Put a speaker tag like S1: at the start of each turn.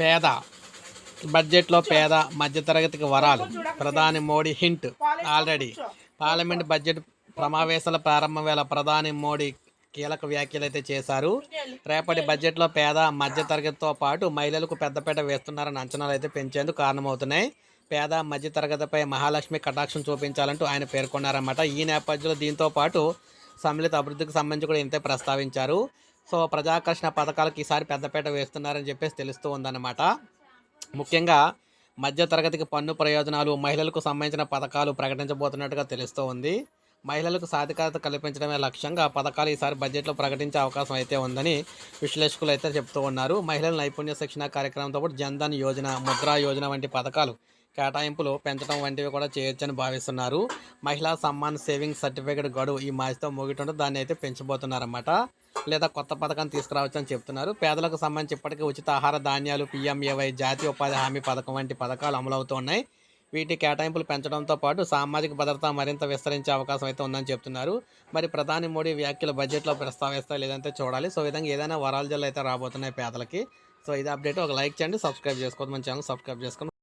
S1: పేద బడ్జెట్లో పేద మధ్యతరగతికి వరాలు. ప్రధాని Modi hint already. Parliament budget సమావేశాల ప్రారంభం వేళ ప్రధాని మోడీ కీలక వ్యాఖ్యలు అయితే చేశారు. రేపటి బడ్జెట్లో పేద మధ్యతరగతితో పాటు మహిళలకు పెద్దపేట వేస్తున్నారని అంచనాలు అయితే పెంచేందుకు కారణమవుతున్నాయి. పేద మధ్యతరగతిపై మహాలక్ష్మి కటాక్షం చూపించాలంటూ ఆయన పేర్కొన్నారన్నమాట. ఈ నేపథ్యంలో దీంతో పాటు సమ్మిళిత అభివృద్ధికి సంబంధించి కూడా ఇంతే ప్రస్తావించారు. సో ప్రజాకర్షణ పథకాలకు ఈసారి పెద్దపేట వేస్తున్నారని చెప్పేసి తెలుస్తూ ఉందన్నమాట. ముఖ్యంగా మధ్యతరగతికి పన్ను ప్రయోజనాలు మహిళలకు సంబంధించిన పథకాలు ప్రకటించబోతున్నట్టుగా తెలుస్తూ ఉంది. మహిళలకు సాధికారత కల్పించడమే లక్ష్యంగా పథకాలు ఈసారి బడ్జెట్లో ప్రకటించే అవకాశం అయితే ఉందని విశ్లేషకులు అయితే చెప్తూ ఉన్నారు. మహిళల నైపుణ్య శిక్షణ కార్యక్రమంతో పాటు జన్ధన్ యోజన ముద్రా యోజన వంటి పథకాలు కేటాయింపులు పెంచడం వంటివి కూడా చేయొచ్చని భావిస్తున్నారు. మహిళా సమ్మాన్ సేవింగ్ సర్టిఫికేట్ గడువు ఈ మాసితో ముగిటుంటే దాన్ని అయితే పెంచబోతున్నారన్నమాట. లేదా కొత్త పథకాన్ని తీసుకురావచ్చు అని చెప్తున్నారు. పేదలకు సంబంధించి ఇప్పటికే ఉచిత ఆహార ధాన్యాలు పిఎంఏవై జాతీయ ఉపాధి హామీ పథకం వంటి పథకాలు అమలవుతున్నాయి వీటి కేటాయింపులు పెంచడంతో పాటు సామాజిక భద్రత మరింత విస్తరించే అవకాశం అయితే ఉందని చెప్తున్నారు. మరి ప్రధాని మోడీ వ్యాఖ్యలు బడ్జెట్లో ప్రస్తావిస్తా లేదంటే చూడాలి. సో విధంగా ఏదైనా వరాల జల్లు అయితే రాబోతున్నాయి పేదలకి. సో ఇది అప్డేట్. ఒక లైక్ చేయండి సబ్స్క్రైబ్ చేసుకోవద్దు. మన ఛానల్ సబ్స్క్రైబ్ చేసుకొని